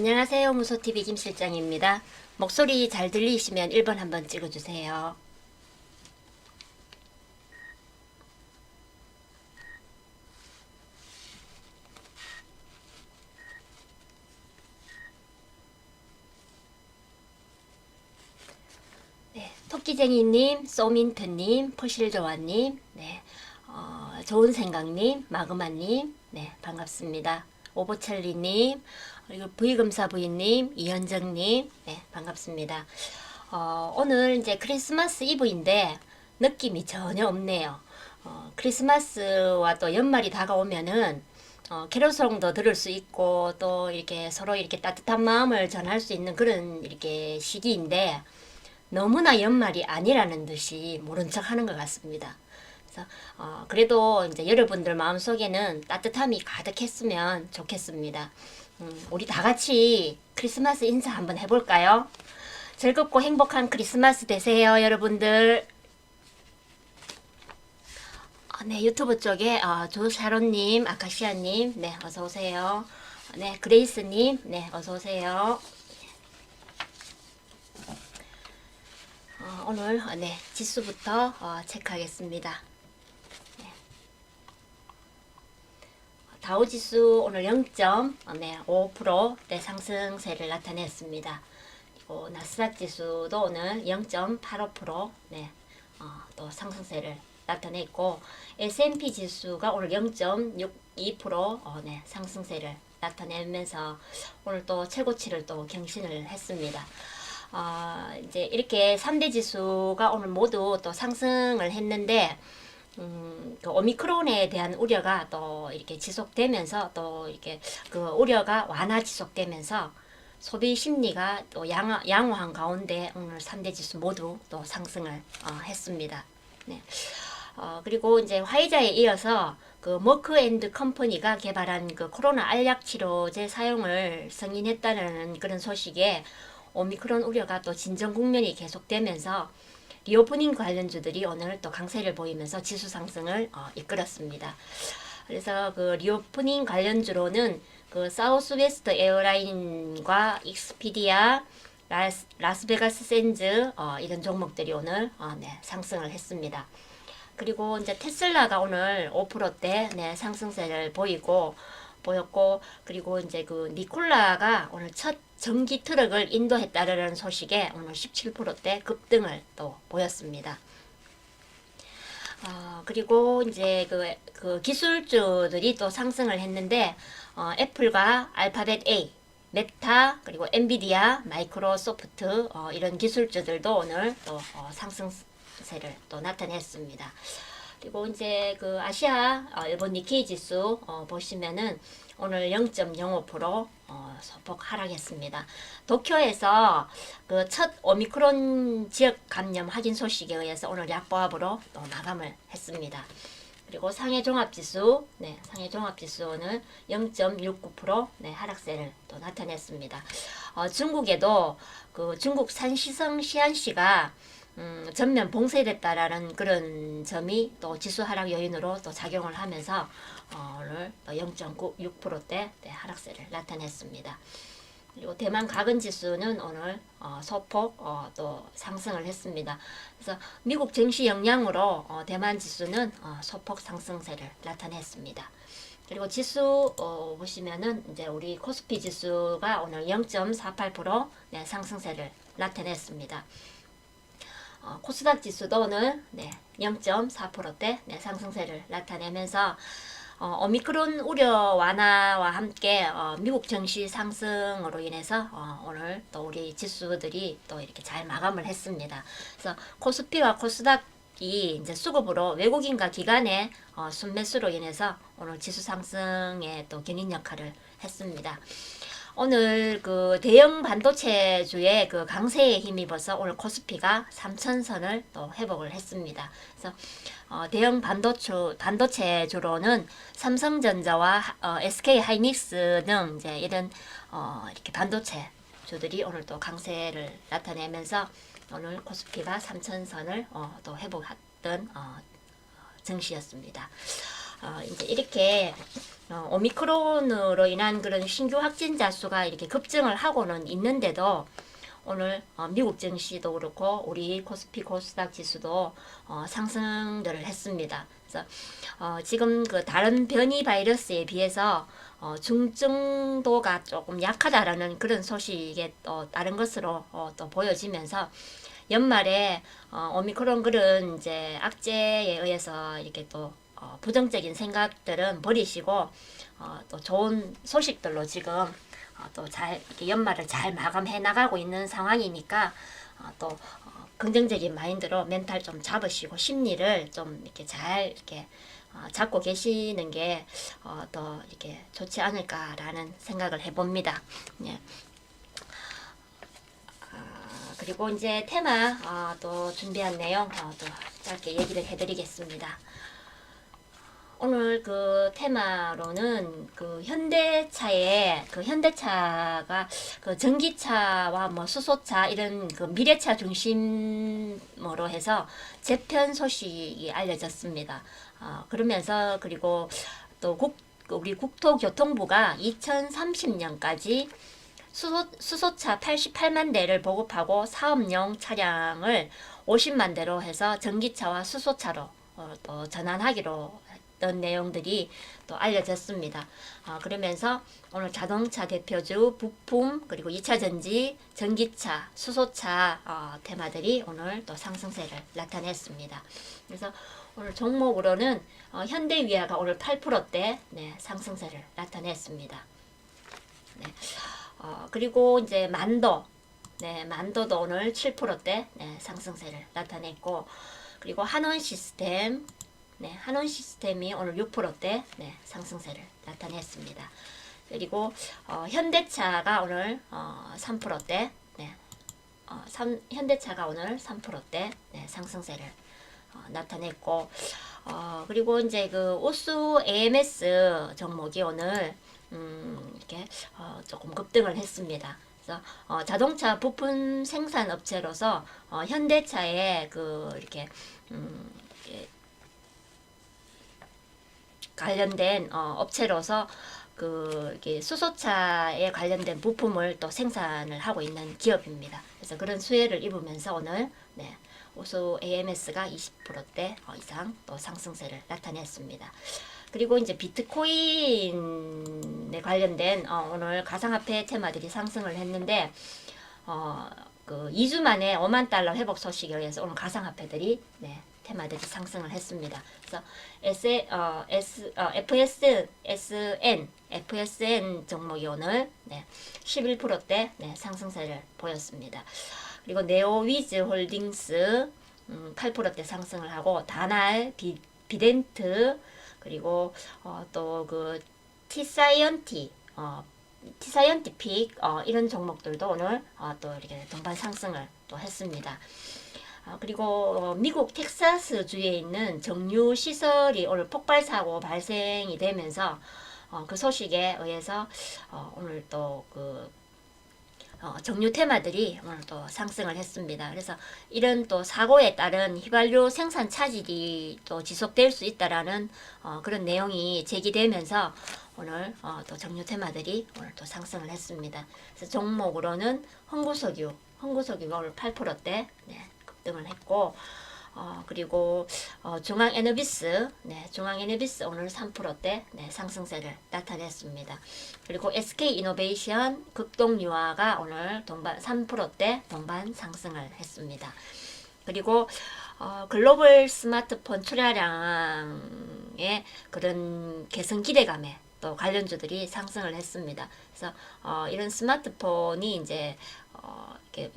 안녕하세요. 무소TV 김 실장입니다. 목소리 잘 들리시면 1번 한번 찍어주세요. 네, 토끼쟁이님, 소민트님, 포실조아님, 네, 어, 좋은 생각님, 마그마님, 네, 반갑습니다. 오보철리님, 그리고 부의검사 부인님, 이현정님, 네, 반갑습니다. 어, 오늘 이제 크리스마스 이브인데 느낌이 전혀 없네요. 어, 크리스마스와 또 연말이 다가오면은 어, 캐롤송도 들을 수 있고 또 이렇게 서로 이렇게 따뜻한 마음을 전할 수 있는 그런 이렇게 시기인데 너무나 연말이 아니라는 듯이 모른 척 하는 것 같습니다. 그래서 어, 그래도 이제 여러분들 마음속에는 따뜻함이 가득했으면 좋겠습니다. 음, 우리 다 같이 크리스마스 인사 한번 해볼까요? 즐겁고 행복한 크리스마스 되세요, 여러분들. 어, 네, 유튜브 쪽에 어, 조샤론님, 아카시아님, 네, 어서 오세요. 네, 그레이스님, 네, 어서 오세요. 어, 오늘 어, 네, 지수부터 어, 체크하겠습니다. 다우 지수 오늘 0.5% 네, 상승세를 나타냈습니다. 그리고 나스닥 지수도 오늘 0.85% 네, 어, 또 상승세를 나타냈고 S&P 지수가 오늘 0.62% 어, 네, 상승세를 나타내면서 오늘 또 최고치를 또 경신을 했습니다. 어, 이제 이렇게 3대 지수가 오늘 모두 또 상승을 했는데 음, 그 오미크론에 대한 우려가 또 이렇게 지속되면서 또 이렇게 그 우려가 완화 지속되면서 소비 심리가 또 양화, 양호한 가운데 오늘 3대 지수 모두 또 상승을 어, 했습니다. 네. 어, 그리고 이제 화이자에 이어서 그 머크 앤드 컴퍼니가 개발한 그 코로나 알약 치료제 사용을 승인했다는 그런 소식에 오미크론 우려가 또 진정 국면이 계속되면서 리오프닝 관련주들이 오늘 또 강세를 보이면서 지수 상승을 어, 이끌었습니다. 그래서 그 리오프닝 관련주로는 그 사우스웨스트 에어라인과 익스피디아, 라스, 라스베가스 샌즈 어, 이런 종목들이 오늘 어, 네, 상승을 했습니다. 그리고 이제 테슬라가 오늘 5%대 네, 상승세를 보이고 보였고 그리고 이제 그 니콜라가 오늘 첫 전기 트럭을 인도했다라는 소식에 오늘 17%대 급등을 또 보였습니다. 어, 그리고 이제 그, 그 기술주들이 또 상승을 했는데 어, 애플과 알파벳 A, 메타 그리고 엔비디아, 마이크로소프트 어, 이런 기술주들도 오늘 또 어, 상승세를 또 나타냈습니다. 그리고 이제 그 아시아 어, 일본 니케이 지수 어, 보시면은 오늘 0.05% 어, 소폭 하락했습니다. 도쿄에서 그 첫 오미크론 지역 감염 확인 소식에 의해서 오늘 약보합으로 또 마감을 했습니다. 그리고 상해 종합 지수, 네, 상해 종합 지수 오늘 0.69% 네, 하락세를 또 나타냈습니다. 어, 중국에도 그 중국 산시성 시안시가 음, 전면 봉쇄됐다라는 그런 점이 또 지수 하락 요인으로 또 작용을 하면서 어, 오늘 또 0.96%대 네, 하락세를 나타냈습니다. 그리고 대만 가근 지수는 오늘 어, 소폭 어, 또 상승을 했습니다. 그래서 미국 증시 영향으로 어, 대만 지수는 어, 소폭 상승세를 나타냈습니다. 그리고 지수 어, 보시면은 이제 우리 코스피 지수가 오늘 0.48% 네, 상승세를 나타냈습니다. 어, 코스닥 지수도 오늘 네, 0.4%대 네, 상승세를 나타내면서 어, 오미크론 우려 완화와 함께 어, 미국 증시 상승으로 인해서 어, 오늘 또 우리 지수들이 또 이렇게 잘 마감을 했습니다. 그래서 코스피와 코스닥 이 이제 수급으로 외국인과 기관의 어, 순매수로 인해서 오늘 지수 상승에 또 견인 역할을 했습니다. 오늘 그 대형 반도체주의 그 강세에 힘입어서 오늘 코스피가 3천선을 또 회복을 했습니다. 그래서 어, 대형 반도체 반도체주로는 삼성전자와 어, SK 하이닉스 등 이제 이런 어, 이렇게 반도체 주들이 오늘 또 강세를 나타내면서 오늘 코스피가 3천선을 어, 또 회복했던 어, 증시였습니다. 어, 이제 이렇게 어, 오미크론으로 인한 그런 신규 확진자 수가 이렇게 급증을 하고는 있는데도 오늘 어, 미국 증시도 그렇고 우리 코스피 코스닥 지수도 어, 상승들을 했습니다. 그래서 어, 지금 그 다른 변이 바이러스에 비해서 어, 중증도가 조금 약하다라는 그런 소식에 또 다른 것으로 어, 또 보여지면서 연말에 어, 오미크론 그런 이제 악재에 의해서 이렇게 또 어, 부정적인 생각들은 버리시고 어, 또 좋은 소식들로 지금 어, 또잘 연말을 잘 마감해 나가고 있는 상황이니까 어, 또 어, 긍정적인 마인드로 멘탈 좀 잡으시고 심리를 좀 이렇게 잘 이렇게 어, 잡고 계시는 게 어, 더 이렇게 좋지 않을까라는 생각을 해봅니다. 예. 아, 그리고 이제 테마 어, 또 준비한 내용 어, 또 짧게 얘기를 해드리겠습니다. 오늘 그 테마로는 그 현대차에 그 현대차가 그 전기차와 뭐 수소차 이런 그 미래차 중심으로 해서 재편 소식이 알려졌습니다. 어, 그러면서 그리고 또 국, 우리 국토교통부가 2030년까지 수소, 수소차 88만 대를 보급하고 사업용 차량을 50만 대로 해서 전기차와 수소차로 어, 또 전환하기로 했던 내용들이 또 알려졌습니다. 어, 그러면서 오늘 자동차 대표주 부품 그리고 2차 전지, 전기차, 수소차 어, 테마들이 오늘 또 상승세를 나타냈습니다. 그래서 오늘 종목으로는 어, 현대위아가 오늘 8%대 네, 상승세를 나타냈습니다. 네. 어, 그리고 이제 만도, 네, 만도도 오늘 7%대 네, 상승세를 나타냈고, 그리고 한원 시스템, 네, 한원 시스템이 오늘 6%대 네, 상승세를 나타냈습니다. 그리고 어, 현대차가 오늘 어, 3%대, 네, 어, 삼, 현대차가 오늘 3%대 네, 상승세를 어, 나타냈고, 어, 그리고 이제 그 오수 AMS 종목이 오늘 음, 이렇게 어, 조금 급등을 했습니다. 그래서 어, 자동차 부품 생산 업체로서 어, 현대차에 그 이렇게 음, 이렇게 관련된 어, 업체로서 그 이렇게 수소차에 관련된 부품을 또 생산을 하고 있는 기업입니다. 그래서 그런 수혜를 입으면서 오늘 네, 오수 AMS가 20%대 어, 이상 또 상승세를 나타냈습니다. 그리고 이제 비트코인에 관련된 어, 오늘 가상화폐 테마들이 상승을 했는데 어, 그 2주 만에 5만 달러 회복 소식에 의해서 오늘 가상화폐들이 네, 테마들이 상승을 했습니다. 그래서 S, 어, S, 어, FS, SN, FSN 종목이 오늘 네, 11%대 네, 상승세를 보였습니다. 그리고 네오위즈 홀딩스 음, 8%대 상승을 하고 다날 비, 비덴트 그리고 어, 또그 티사이언티 어, 티사이언티픽 어, 이런 종목들도 오늘 어, 또 이렇게 동반 상승을 또 했습니다. 어, 그리고 어, 미국 텍사스 주에 있는 정유 시설이 오늘 폭발 사고 발생이 되면서 어, 그 소식에 의해서 어, 오늘 또그 어, 정유 테마들이 오늘 또 상승을 했습니다. 그래서 이런 또 사고에 따른 휘발유 생산 차질이 또 지속될 수 있다라는 어, 그런 내용이 제기되면서 오늘 어, 또 정유 테마들이 오늘 또 상승을 했습니다. 그래서 종목으로는 홍구석유, 홍구석유가 오늘 8%대 네, 급 등을 했고 어, 그리고 어, 중앙 에너비스, 네, 중앙 에너비스 오늘 3%대 네, 상승세를 나타냈습니다. 그리고 SK 이노베이션 극동유화가 오늘 동반 3%대 동반 상승을 했습니다. 그리고 어, 글로벌 스마트폰 출하량의 그런 개선 기대감에 또 관련주들이 상승을 했습니다. 그래서 어, 이런 스마트폰이 이제 어, 이렇게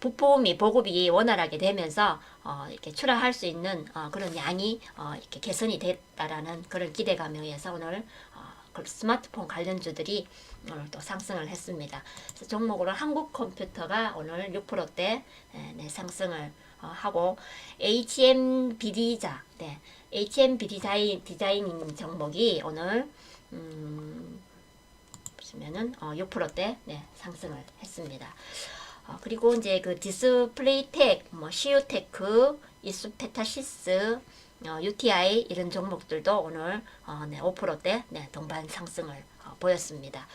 부품이 보급이 원활하게 되면서 어, 이렇게 출하할 수 있는 어, 그런 양이 어, 이렇게 개선이 됐다라는 그런 기대감에 의해서 오늘 어, 그 스마트폰 관련주들이 오늘 또 상승을 했습니다. 그래서 종목으로 한국 컴퓨터가 오늘 6%대 네, 네, 상승을 어, 하고 HMBD자, 네, HMB 디자인 디자이닝 종목이 오늘 음, 보시면은 어, 6%대 네, 상승을 했습니다. 어, 그리고 이제 그 디스플레이 텍, 뭐 시우테크, 이수페타시스, 어, UTI 이런 종목들도 오늘 어, 네, 5%대 네, 동반 상승을 어, 보였습니다.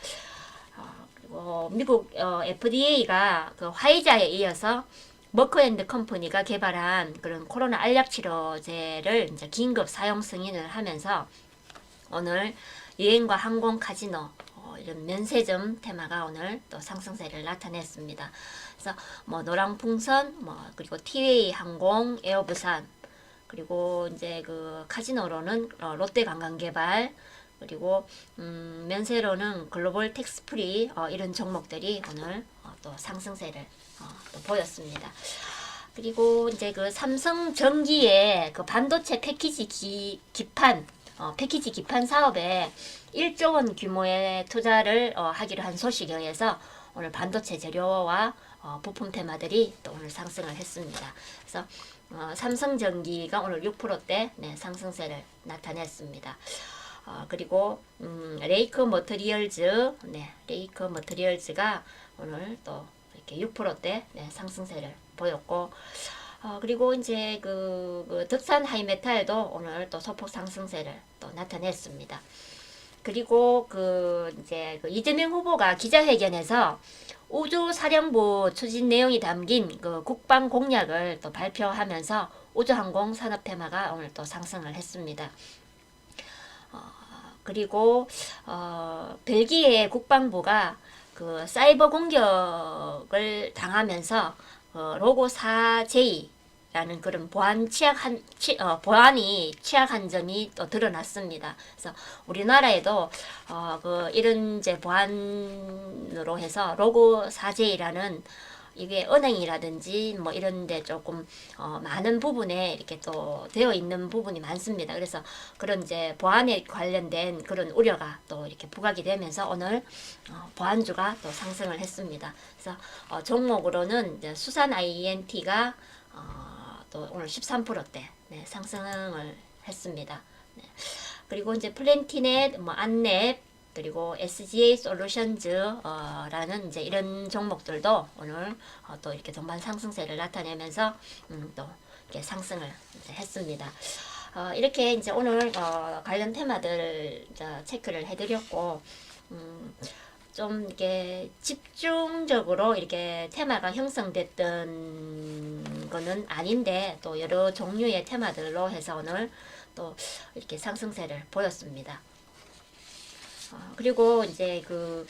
어, 그리고 미국 어, FDA가 그 화이자에 이어서 머크앤드 컴퍼니가 개발한 그런 코로나 알약 치료제를 이제 긴급 사용 승인을 하면서 오늘 여행과 항공 카지노 어, 이런 면세점 테마가 오늘 또 상승세를 나타냈습니다. 그래서 뭐 노랑풍선 뭐 그리고 티웨이 항공 에어부산 그리고 이제 그 카지노로는 어, 롯데관광개발 그리고 음, 면세로는 글로벌 텍스프리 어, 이런 종목들이 오늘 어, 또 상승세를 어, 또 보였습니다. 그리고 이제 그 삼성 전기의 그 반도체 패키지 기, 기판 어, 패키지 기판 사업에 1조 원 규모의 투자를 어, 하기로 한 소식에 의해서 오늘 반도체 재료와 어, 부품 테마들이 또 오늘 상승을 했습니다. 그래서 어, 삼성전기가 오늘 6%대 네, 상승세를 나타냈습니다. 어, 그리고 음, 레이크 머터리얼즈, 네, 레이크 머터리얼즈가 오늘 또 이렇게 6%대 네, 상승세를 보였고, 어, 그리고 이제 그, 그 덕산 하이메탈도 오늘 또 소폭 상승세를 또 나타냈습니다. 그리고 그 이제 그 이재명 후보가 기자회견에서 우주 사령부 추진 내용이 담긴 그 국방 공약을 또 발표하면서 우주항공 산업 테마가 오늘 또 상승을 했습니다. 어, 그리고 어, 벨기에 국방부가 그 사이버 공격을 당하면서 어, 로고 4J 라는 그런 보안 취약한 취, 어, 보안이 취약한 점이 또 드러났습니다. 그래서 우리나라에도 어, 그 이런 이제 보안으로 해서 로고 4J라는 이게 은행이라든지 뭐 이런데 조금 어, 많은 부분에 이렇게 또 되어 있는 부분이 많습니다. 그래서 그런 이제 보안에 관련된 그런 우려가 또 이렇게 부각이 되면서 오늘 어, 보안주가 또 상승을 했습니다. 그래서 어, 종목으로는 수산 INT가 어, 또 오늘 13%대 네, 상승을 했습니다. 네. 그리고 이제 플랜티넷, 뭐 안랩, 그리고 SGA 솔루션즈라는 이제 이런 종목들도 오늘 어, 또 이렇게 동반 상승세를 나타내면서 음, 또 이렇게 상승을 했습니다. 어, 이렇게 이제 오늘 어, 관련 테마들 체크를 해드렸고 음, 좀 이렇게 집중적으로 이렇게 테마가 형성됐던 거는 아닌데 또 여러 종류의 테마들로 해서 오늘 또 이렇게 상승세를 보였습니다. 어, 그리고 이제 그,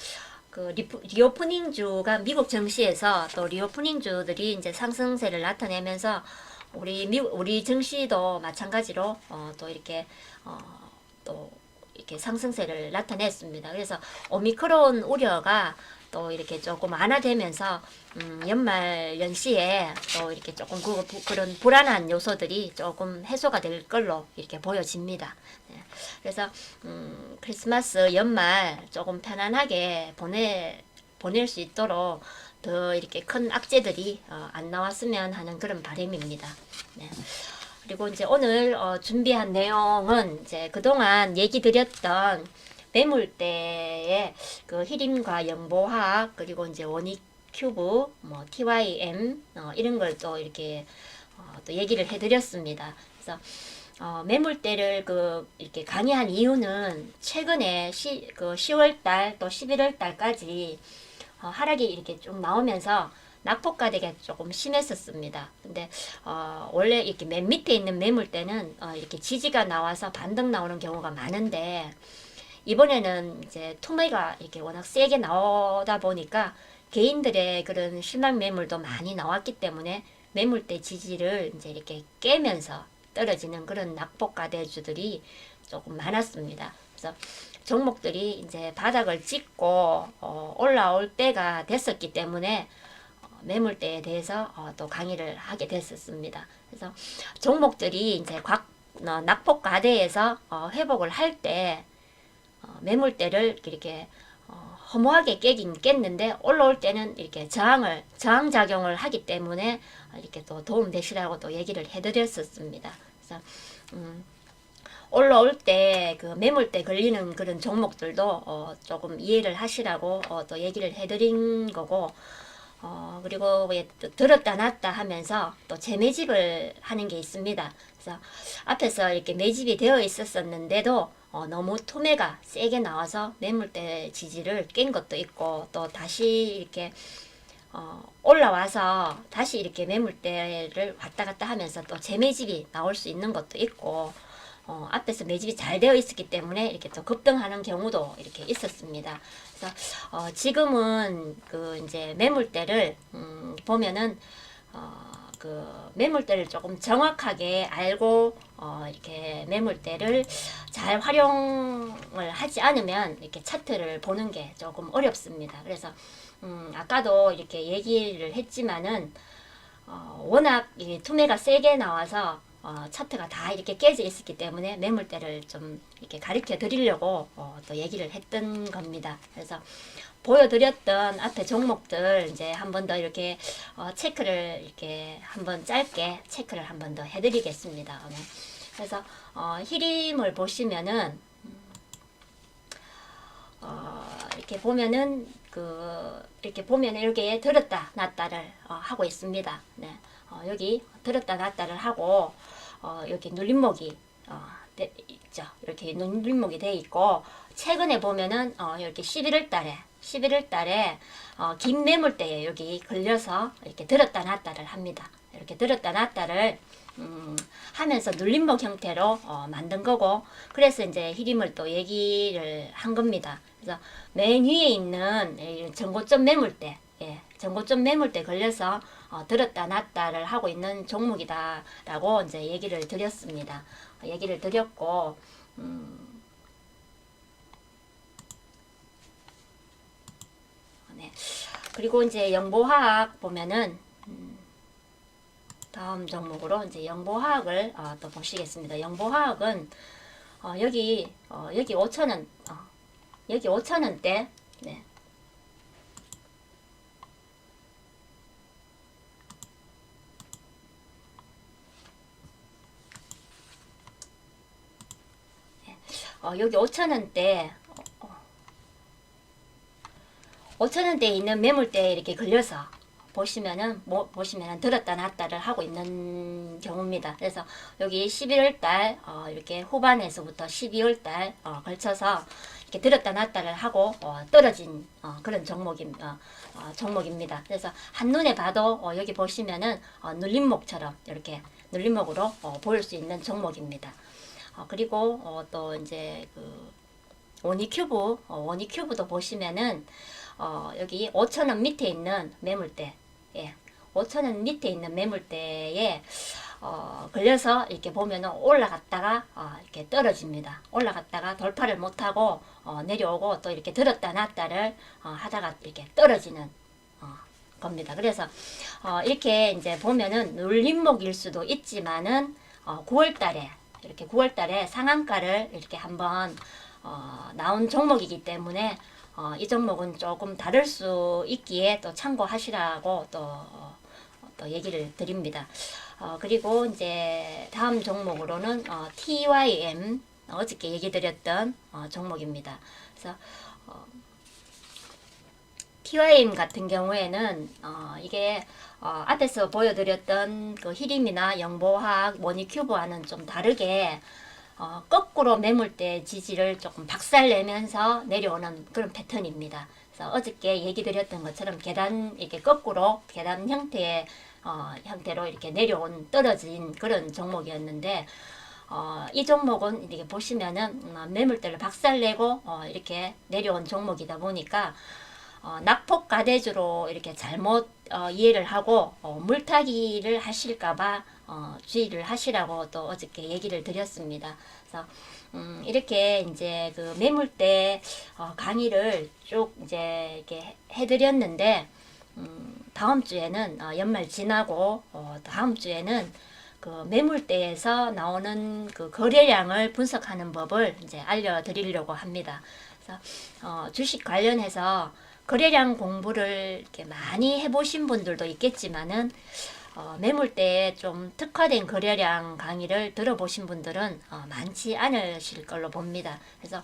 그 리프, 리오프닝 주가 미국 증시에서 또 리오프닝 주들이 이제 상승세를 나타내면서 우리 미 우리 증시도 마찬가지로 어, 또 이렇게 어, 또 이렇게 상승세를 나타냈습니다. 그래서 오미크론 우려가 또 이렇게 조금 완화되면서 음, 연말 연시에 또 이렇게 조금 그, 부, 그런 불안한 요소들이 조금 해소가 될 걸로 이렇게 보여집니다. 네. 그래서 음, 크리스마스 연말 조금 편안하게 보내 보낼 수 있도록 더 이렇게 큰 악재들이 어, 안 나왔으면 하는 그런 바람입니다. 네. 그리고 이제 오늘 어, 준비한 내용은 이제 그동안 얘기 드렸던 매물대의 그 히림과 연보화학 그리고 이제 원익 큐브 뭐 TYM 어, 이런 걸 또 이렇게 어, 또 얘기를 해드렸습니다. 그래서 어, 매물대를 그 이렇게 강의한 이유는 최근에 시, 그 10월 달 또 11월 달까지 어, 하락이 이렇게 좀 나오면서 낙폭가되기가 조금 심했었습니다. 근데 어, 원래 이렇게 맨 밑에 있는 매물대는 어, 이렇게 지지가 나와서 반등 나오는 경우가 많은데 이번에는 이제 투매가 이렇게 워낙 세게 나오다 보니까 개인들의 그런 실망 매물도 많이 나왔기 때문에 매물대 지지를 이제 이렇게 깨면서 떨어지는 그런 낙폭가대주들이 조금 많았습니다. 그래서 종목들이 이제 바닥을 찍고 어, 올라올 때가 됐었기 때문에 매물대에 대해서 어, 또 강의를 하게 됐었습니다. 그래서 종목들이 이제 곽, 어, 낙폭 가대에서 어, 회복을 할때 어, 매물대를 이렇게 어, 허무하게 깨긴 깼는데 올라올 때는 이렇게 저항을 저항 작용을 하기 때문에 이렇게 또 도움 되시라고 또 얘기를 해드렸었습니다. 그래서 음, 올라올 때 그 매물대 걸리는 그런 종목들도 어, 조금 이해를 하시라고 어, 또 얘기를 해드린 거고 어, 그리고 들었다 놨다 하면서 또 재매집을 하는 게 있습니다. 그래서 앞에서 이렇게 매집이 되어 있었었는데도 어, 너무 토매가 세게 나와서 매물대 지지를 깬 것도 있고 또 다시 이렇게 어, 올라와서 다시 이렇게 매물대를 왔다 갔다 하면서 또 재매집이 나올 수 있는 것도 있고 어, 앞에서 매집이 잘 되어 있었기 때문에 이렇게 또 급등하는 경우도 이렇게 있었습니다. 그래서 어, 지금은 그 이제 매물대를 음, 보면은 어, 그 매물대를 조금 정확하게 알고 어, 이렇게 매물대를 잘 활용을 하지 않으면 이렇게 차트를 보는 게 조금 어렵습니다. 그래서 음, 아까도 이렇게 얘기를 했지만은 어, 워낙 이 투매가 세게 나와서 어, 차트가 다 이렇게 깨져 있었기 때문에 매물대를 좀 이렇게 가르쳐 드리려고 어, 또 얘기를 했던 겁니다. 그래서 보여드렸던 앞에 종목들 이제 한 번 더 이렇게 어, 체크를 이렇게 한번 짧게 체크를 한 번 더 해드리겠습니다. 오늘. 그래서 어, 히림을 보시면은 어, 이렇게 보면은 그 이렇게 보면은 이렇게 들었다 놨다를 어, 하고 있습니다. 네. 어, 여기 들었다 놨다를 하고 어, 여기 눌림목이 어, 돼 있죠. 이렇게 눌림목이 돼 있고 최근에 보면은 어, 이렇게 11월 달에 11월 달에 어, 긴 매물대에 여기 걸려서 이렇게 들었다 놨다를 합니다. 이렇게 들었다 놨다를 음, 하면서 눌림목 형태로 어, 만든 거고 그래서 이제 히림을 또 얘기를 한 겁니다. 그래서 맨 위에 있는 이 전고점 매물대, 예, 전고점 매물대 걸려서 어, 들었다 놨다를 하고 있는 종목이다라고 이제 얘기를 드렸습니다. 어, 얘기를 드렸고 음, 네. 그리고 이제 영보화학 보면은 음, 다음 종목으로 이제 영보화학을 어, 또 보시겠습니다. 영보화학은 어, 여기 어, 여기 5천 원 어, 여기 5천 원대 네. 어, 여기 5천 원대 5천 원대에 있는 매물대에 이렇게 걸려서 보시면은 뭐, 보시면은 들었다 놨다를 하고 있는 경우입니다. 그래서 여기 11월 달 어, 이렇게 후반에서부터 12월 달 어, 걸쳐서 이렇게 들었다 놨다를 하고 어, 떨어진 어, 그런 종목임 어, 어, 종목입니다. 그래서 한눈에 봐도 어, 여기 보시면은 어, 눌림목처럼 이렇게 눌림목으로 어, 보일 수 있는 종목입니다. 어, 그리고 어, 또 이제 그 원이큐브 어, 원이큐브도 보시면은 어, 여기 5천원 밑에 있는 매물대, 예, 5천원 밑에 있는 매물대에 어, 걸려서 이렇게 보면은 올라갔다가 어, 이렇게 떨어집니다. 올라갔다가 돌파를 못하고 어, 내려오고 또 이렇게 들었다 놨다를 어, 하다가 이렇게 떨어지는 어, 겁니다. 그래서 어, 이렇게 이제 보면은 눌림목일 수도 있지만은 어, 9월달에 이렇게 9월달에 상한가를 이렇게 한번 어, 나온 종목이기 때문에 어, 이 종목은 조금 다를 수 있기에 또 참고하시라고 또, 어, 또 얘기를 드립니다. 어, 그리고 이제 다음 종목으로는 어, TYM 어저께 얘기 드렸던 어, 종목입니다. 그래서 어, TYM 같은 경우에는 어, 이게 어, 앞에서 보여드렸던 그 히림이나 영보학, 모니큐브와는 좀 다르게 어, 거꾸로 매물대 지지를 조금 박살내면서 내려오는 그런 패턴입니다. 그래서 어저께 얘기 드렸던 것처럼 계단 이렇게 거꾸로 계단 형태의 어, 형태로 이렇게 내려온 떨어진 그런 종목이었는데 어, 이 종목은 이렇게 보시면은 음, 매물대를 박살내고 어, 이렇게 내려온 종목이다 보니까 어, 낙폭 가대주로 이렇게 잘못 어, 이해를 하고 어, 물타기를 하실까봐 어, 주의를 하시라고 또 어저께 얘기를 드렸습니다. 그래서 음, 이렇게 이제 그 매물대 어, 강의를 쭉 이제 이렇게 해드렸는데 음, 다음 주에는 어, 연말 지나고 어, 다음 주에는 그 매물대에서 나오는 그 거래량을 분석하는 법을 이제 알려드리려고 합니다. 그래서 어, 주식 관련해서 거래량 공부를 이렇게 많이 해보신 분들도 있겠지만은 어, 매물대에 좀 특화된 거래량 강의를 들어보신 분들은 어, 많지 않으실 걸로 봅니다. 그래서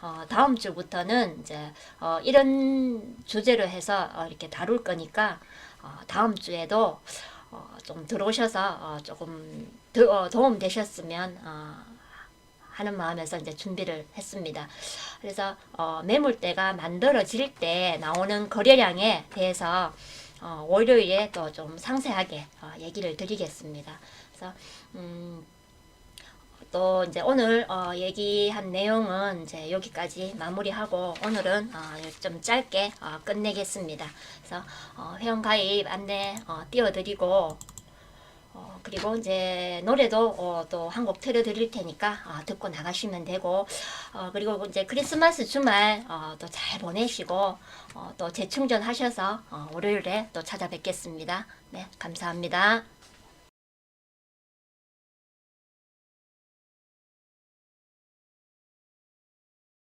어, 다음 주부터는 이제 어, 이런 주제로 해서 어, 이렇게 다룰 거니까 어, 다음 주에도 어, 좀 들어오셔서 어, 조금 도, 어, 도움 되셨으면 어, 하는 마음에서 이제 준비를 했습니다. 그래서 어, 매물대가 만들어질 때 나오는 거래량에 대해서 어, 월요일에 또 좀 상세하게 어, 얘기를 드리겠습니다. 그래서 음, 또 이제 오늘 어, 얘기한 내용은 이제 여기까지 마무리하고 오늘은 어, 좀 짧게 어, 끝내겠습니다. 그래서 어, 회원 가입 안내 어, 띄워드리고 어, 그리고 이제 노래도 어, 또한 곡 틀어드릴 테니까 어, 듣고 나가시면 되고 어, 그리고 이제 크리스마스 주말 어, 또 잘 보내시고 어, 또 재충전하셔서 어, 월요일에 또 찾아뵙겠습니다. 네, 감사합니다.